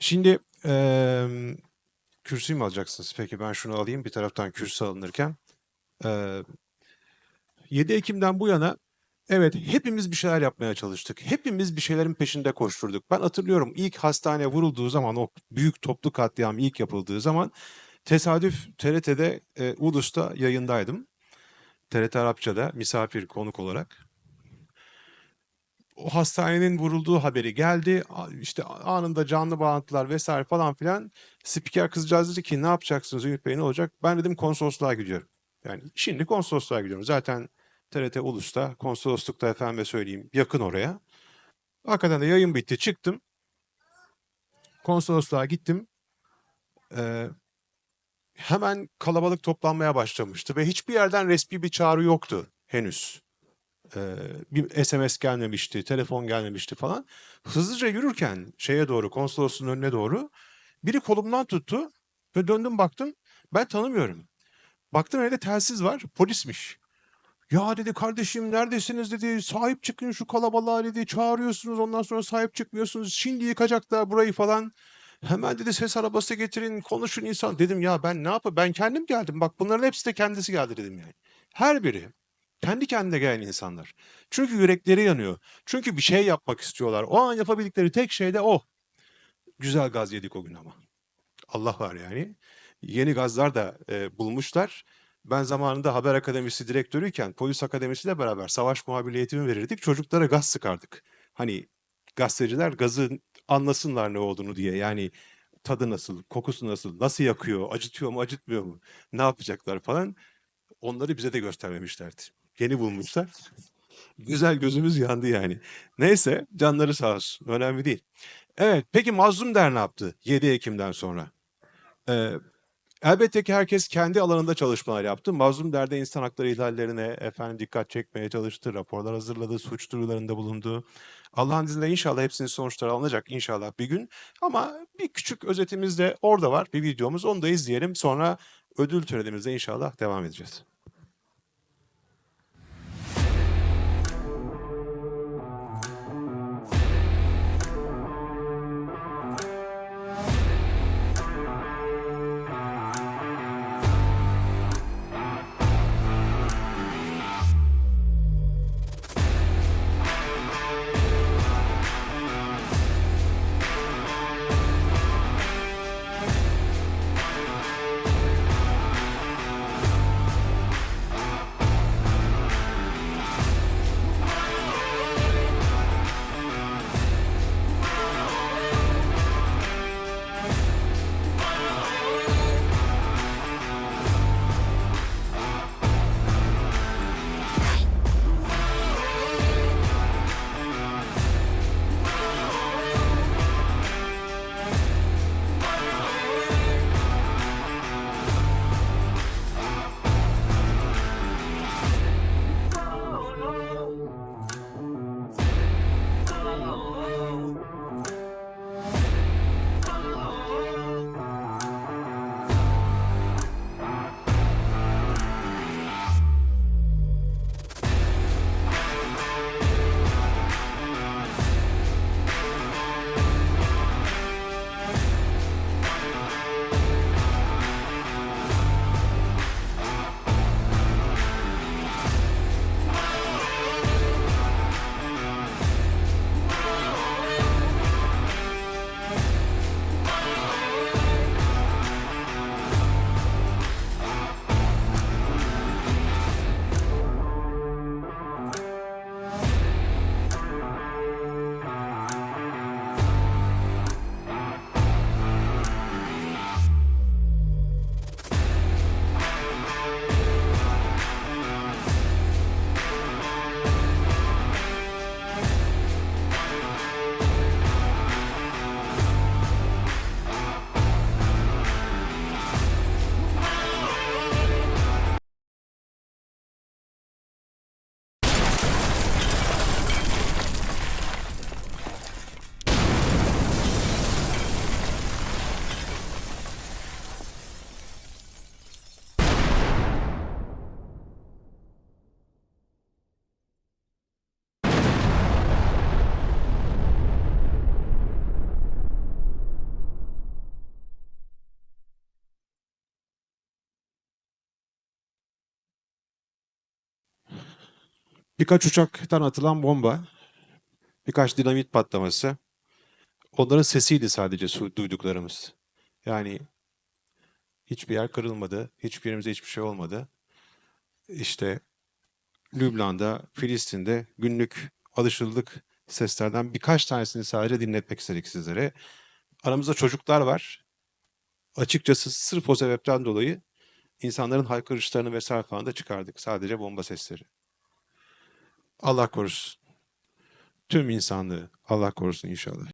Şimdi eee kürsüyü mü alacaksınız? Peki ben şunu alayım bir taraftan kürsü alınırken. Eee 7 Ekim'den bu yana evet hepimiz bir şeyler yapmaya çalıştık. Hepimiz bir şeylerin peşinde koşturduk. Ben hatırlıyorum ilk hastane vurulduğu zaman o büyük toplu katliam ilk yapıldığı zaman tesadüf TRT'de e, Ulus'ta yayındaydım. TRT Arapça'da misafir konuk olarak. O hastanenin vurulduğu haberi geldi. İşte anında canlı bağlantılar vesaire falan filan. Spiker kızcağız dedi ki ne yapacaksınız Ümit Bey ne olacak? Ben dedim konsolosluğa gidiyorum. Yani şimdi konsolosluğa gidiyorum. Zaten TRT Ulus'ta, konsoloslukta efendime söyleyeyim yakın oraya. Hakikaten de yayın bitti çıktım. Konsolosluğa gittim. Ee, hemen kalabalık toplanmaya başlamıştı ve hiçbir yerden resmi bir çağrı yoktu henüz. Ee, bir SMS gelmemişti, telefon gelmemişti falan. Hızlıca yürürken şeye doğru, konsolosluğun önüne doğru biri kolumdan tuttu ve döndüm baktım. Ben tanımıyorum. Baktım evde telsiz var, polismiş. Ya dedi kardeşim neredesiniz dedi. Sahip çıkın şu kalabalığa dedi. Çağırıyorsunuz ondan sonra sahip çıkmıyorsunuz. Şimdi yıkacaklar burayı falan. Hemen dedi ses arabası getirin konuşun insan. Dedim ya ben ne yapayım ben kendim geldim. Bak bunların hepsi de kendisi geldi dedim yani. Her biri kendi kendine gelen insanlar. Çünkü yürekleri yanıyor. Çünkü bir şey yapmak istiyorlar. O an yapabildikleri tek şey de o. Güzel gaz yedik o gün ama. Allah var yani. Yeni gazlar da e, bulmuşlar. Ben zamanında Haber Akademisi direktörüyken polis akademisiyle beraber savaş muhabirliği eğitimi verirdik. Çocuklara gaz sıkardık. Hani gazeteciler gazı anlasınlar ne olduğunu diye. Yani tadı nasıl, kokusu nasıl, nasıl yakıyor, acıtıyor mu, acıtmıyor mu, ne yapacaklar falan. Onları bize de göstermemişlerdi. Yeni bulmuşlar. Güzel gözümüz yandı yani. Neyse canları sağ olsun. Önemli değil. Evet peki Mazlum Der ne yaptı 7 Ekim'den sonra? Ee, elbette ki herkes kendi alanında çalışmalar yaptı. Mazlum Der'de insan hakları ihlallerine efendim dikkat çekmeye çalıştı. Raporlar hazırladı, suç duyurularında bulundu. Allah'ın izniyle inşallah hepsinin sonuçları alınacak inşallah bir gün. Ama bir küçük özetimiz de orada var. Bir videomuz onu da izleyelim. Sonra ödül törenimizde inşallah devam edeceğiz. Birkaç uçaktan atılan bomba, birkaç dinamit patlaması. Onların sesiydi sadece duyduklarımız. Yani hiçbir yer kırılmadı, hiçbirimize hiçbir şey olmadı. İşte Lübnan'da, Filistin'de günlük alışıldık seslerden birkaç tanesini sadece dinletmek istedik sizlere. Aramızda çocuklar var. Açıkçası sırf o sebepten dolayı insanların haykırışlarını vesaire falan da çıkardık. Sadece bomba sesleri. Allah korusun. Tüm insanlığı Allah korusun inşallah.